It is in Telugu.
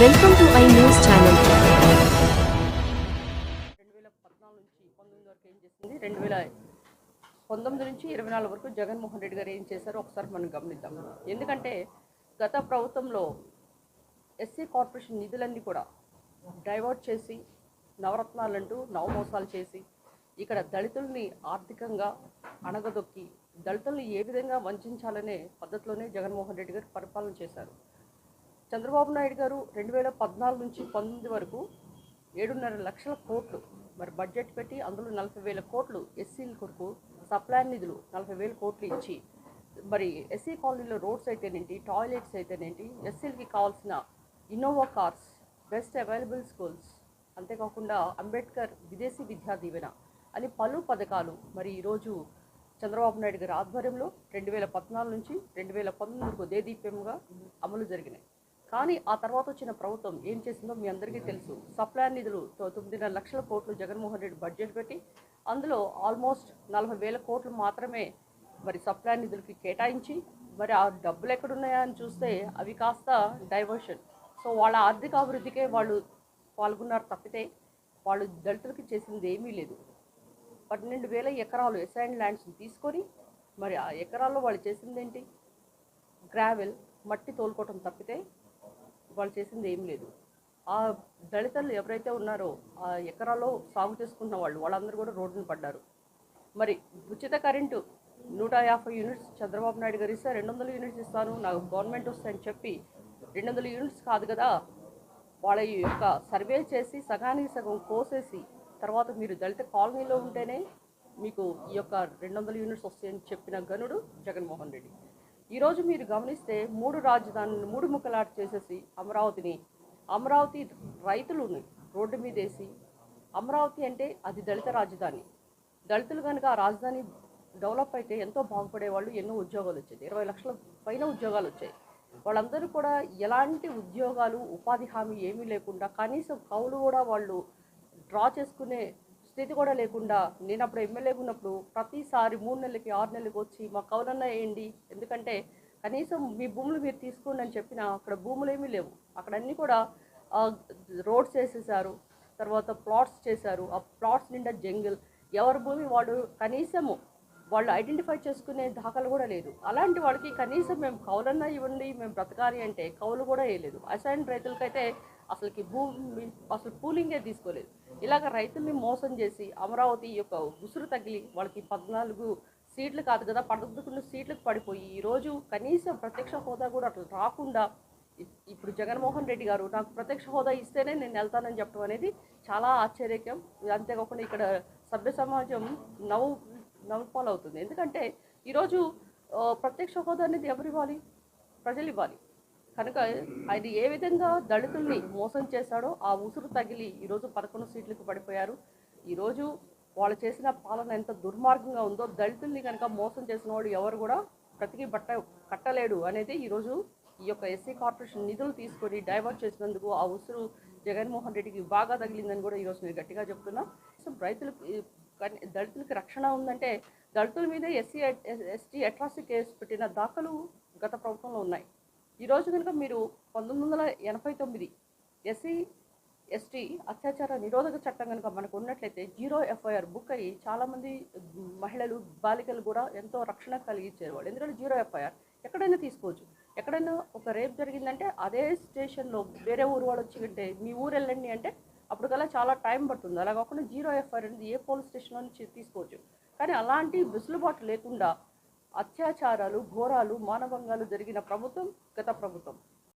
Welcome to I news channel రెండు వేల పద్నాలుగు నుంచి పంతొమ్మిది వరకు ఏం చేసింది? రెండు వేల పంతొమ్మిది నుంచి ఇరవై నాలుగు వరకు జగన్మోహన్ రెడ్డి గారు ఏం చేశారో? ఒకసారి మనం గమనిద్దాం. ఎందుకంటే గత ప్రభుత్వంలో ఎస్సీ కార్పొరేషన్ నిధులన్నీ కూడా డైవర్ట్ చేసి నవరత్నాలంటూ నవమోసాలు చేసి ఇక్కడ దళితుల్ని ఆర్థికంగా అణగదొక్కి దళితుల్ని ఏ విధంగా వంచాలనే పద్ధతిలోనే జగన్మోహన్ రెడ్డి గారు పరిపాలన చేశారు. చంద్రబాబు నాయుడు గారు రెండు వేల పద్నాలుగు నుంచి పంతొమ్మిది వరకు ఏడున్నర లక్షల కోట్లు మరి బడ్జెట్ పెట్టి అందులో నలభై వేల కోట్లు ఎస్సీల కొరకు సప్లాన్ నిధులు నలభై వేల కోట్లు ఇచ్చి మరి ఎస్సీ కాలనీలో రోడ్స్ అయితేనేంటి టాయిలెట్స్ అయితేనేంటి ఎస్సీలకి కావాల్సిన Innova cars best available schools అంతేకాకుండా అంబేద్కర్ విదేశీ విద్యా దీవెన అని పలు పథకాలు మరి ఈరోజు చంద్రబాబు నాయుడు గారి ఆధ్వర్యంలో రెండు వేల పద్నాలుగు నుంచి రెండు వేల పంతొమ్మిది వరకు దేదీప్యంగా అమలు జరిగినాయి. కానీ ఆ తర్వాత వచ్చిన ప్రభుత్వం ఏం చేసిందో మీ అందరికీ తెలుసు. సప్లాన్ నిధులు తొమ్మిదిన్నర లక్షల కోట్లు జగన్మోహన్ రెడ్డి బడ్జెట్ పెట్టి అందులో ఆల్మోస్ట్ నలభై వేల కోట్లు మాత్రమే మరి సప్లాన్ నిధులకి కేటాయించి మరి ఆ డబ్బులు ఎక్కడున్నాయా అని చూస్తే అవి కాస్త డైవర్షన్. సో వాళ్ళ ఆర్థిక అభివృద్ధికే వాళ్ళు పాల్గొన్నారు తప్పితే వాళ్ళు దళితులకి చేసింది ఏమీ లేదు. పన్నెండు వేల ఎకరాలు ఎసైన్ ల్యాండ్స్ని తీసుకొని మరి ఆ ఎకరాల్లో వాళ్ళు చేసింది ఏంటి గ్రావెల్ మట్టి తోలుకోవటం తప్పితే వాళ్ళు చేసింది ఏం లేదు. ఆ దళితులు ఎవరైతే ఉన్నారో ఆ ఎకరాల్లో సాగు చేసుకున్న వాళ్ళు వాళ్ళందరూ కూడా రోడ్డున పడ్డారు. మరి ఉచిత కరెంటు నూట యాభై యూనిట్స్ చంద్రబాబు నాయుడు గారు ఇస్తే రెండు వందల యూనిట్స్ ఇస్తాను నాకు గవర్నమెంట్ వస్తాయని చెప్పి రెండు వందల యూనిట్స్ కాదు కదా వాళ్ళ యొక్క సర్వే చేసి సగానికి సగం కోసేసి తర్వాత మీరు దళిత కాలనీలో ఉంటేనే మీకు ఈ యొక్క రెండు వందల యూనిట్స్ వస్తాయని చెప్పిన గనుడు జగన్మోహన్ రెడ్డి. ఈరోజు మీరు గమనిస్తే మూడు రాజధానులు మూడు ముక్కలాట చేసేసి అమరావతిని అమరావతి రైతులను రోడ్డు మీద వేసి అమరావతి అంటే అది దళిత రాజధాని. దళితులు కనుక ఆ రాజధాని డెవలప్ అయితే ఎంతో బాగుపడేవాళ్ళు ఎన్నో ఉద్యోగాలు వచ్చాయి. ఇరవై లక్షల పైన ఉద్యోగాలు వచ్చాయి. వాళ్ళందరూ కూడా ఎలాంటి ఉద్యోగాలు ఉపాధి హామీ ఏమీ లేకుండా కనీసం కౌలు కూడా వాళ్ళు డ్రా చేసుకునే స్థితి కూడా లేకుండా నేను అప్పుడు ఎమ్మెల్యేగా ఉన్నప్పుడు ప్రతిసారి మూడు నెలలకి ఆరు నెలలకి వచ్చి మా కౌలన్నా వేయండి ఎందుకంటే కనీసం మీ భూములు మీరు తీసుకోండి అని చెప్పినా అక్కడ భూములు ఏమీ లేవు. అక్కడ అన్నీ కూడా రోడ్స్ చేసేసారు తర్వాత ప్లాట్స్ చేశారు. ఆ ప్లాట్స్ నిండా జంగిల్. ఎవరి భూమి వాళ్ళు కనీసము వాళ్ళు ఐడెంటిఫై చేసుకునే దాఖలు కూడా లేదు. అలాంటి వాళ్ళకి కనీసం మేము కౌలన్నా ఇవ్వండి మేము బ్రతకాలి అంటే కౌలు కూడా వేయలేదు. అసైన్ రైతులకైతే అసలుకి భూమి అసలు పూలింగే తీసుకోలేదు. ఇలాగ రైతుల్ని మోసం చేసి అమరావతి యొక్క ఉసురు తగిలి వాళ్ళకి పద్నాలుగు సీట్లు కాదు కదా పడుకున్న సీట్లకు పడిపోయి ఈరోజు కనీసం ప్రత్యక్ష హోదా కూడా అట్లా రాకుండా ఇప్పుడు జగన్మోహన్ రెడ్డి గారు నాకు ప్రత్యక్ష హోదా ఇస్తేనే నేను వెళ్తానని చెప్పడం అనేది చాలా ఆశ్చర్యకం అంతేకాకుండా ఇక్కడ సభ్య సమాజం నవ్వు నవ్వుపాలవుతుంది. ఎందుకంటే ఈరోజు ప్రత్యక్ష హోదా అనేది ఎవరు ఇవ్వాలి ప్రజలు ఇవ్వాలి కనుక ఆయన ఏ విధంగా దళితుల్ని మోసం చేశాడో ఆ ఉసురు తగిలి ఈరోజు పదకొండు సీట్లకు పడిపోయారు. ఈరోజు వాళ్ళు చేసిన పాలన ఎంత దుర్మార్గంగా ఉందో దళితుల్ని కనుక మోసం చేసిన వాడు ఎవరు కూడా బ్రతికి బట్ట కట్టలేడు అనేది ఈరోజు ఈ యొక్క ఎస్సీ కార్పొరేషన్ నిధులు తీసుకొని డైవర్ట్ చేసినందుకు ఆ ఉసురు జగన్మోహన్ రెడ్డికి బాగా తగిలిందని కూడా ఈరోజు నేను గట్టిగా చెప్తున్నా. సో రైతులకు దళితులకి రక్షణ ఉందంటే దళితుల మీద ఎస్సీ ఎస్టీ అట్రాసిటీ కేసు పెట్టిన దాఖలు గత ప్రభుత్వంలో ఉన్నాయి. ఈరోజు కనుక మీరు పంతొమ్మిది వందల ఎనభై తొమ్మిది ఎస్సీ ఎస్టీ అత్యాచార నిరోధక చట్టం కనుక మనకు ఉన్నట్లయితే జీరో ఎఫ్ఐఆర్ బుక్ అయ్యి చాలామంది మహిళలు బాలికలు కూడా ఎంతో రక్షణ కలిగించారు వాళ్ళు. ఎందుకంటే జీరో ఎఫ్ఐఆర్ ఎక్కడైనా తీసుకోవచ్చు. ఎక్కడైనా ఒక రేప్ జరిగిందంటే అదే స్టేషన్లో వేరే ఊరు వాళ్ళు వచ్చి అంటే మీ ఊరు వెళ్ళండి అంటే అప్పుడు కల్లా చాలా టైం పడుతుంది. అలా కాకుండా జీరో ఎఫ్ఐఆర్ అనేది ఏ పోలీస్ స్టేషన్లో నుంచి తీసుకోవచ్చు. కానీ అలాంటి వెసులుబాటు లేకుండా అత్యాచారాలు ఘోరాలు మానభంగాలు జరిగిన ప్రభుత్వం గత ప్రభుత్వం.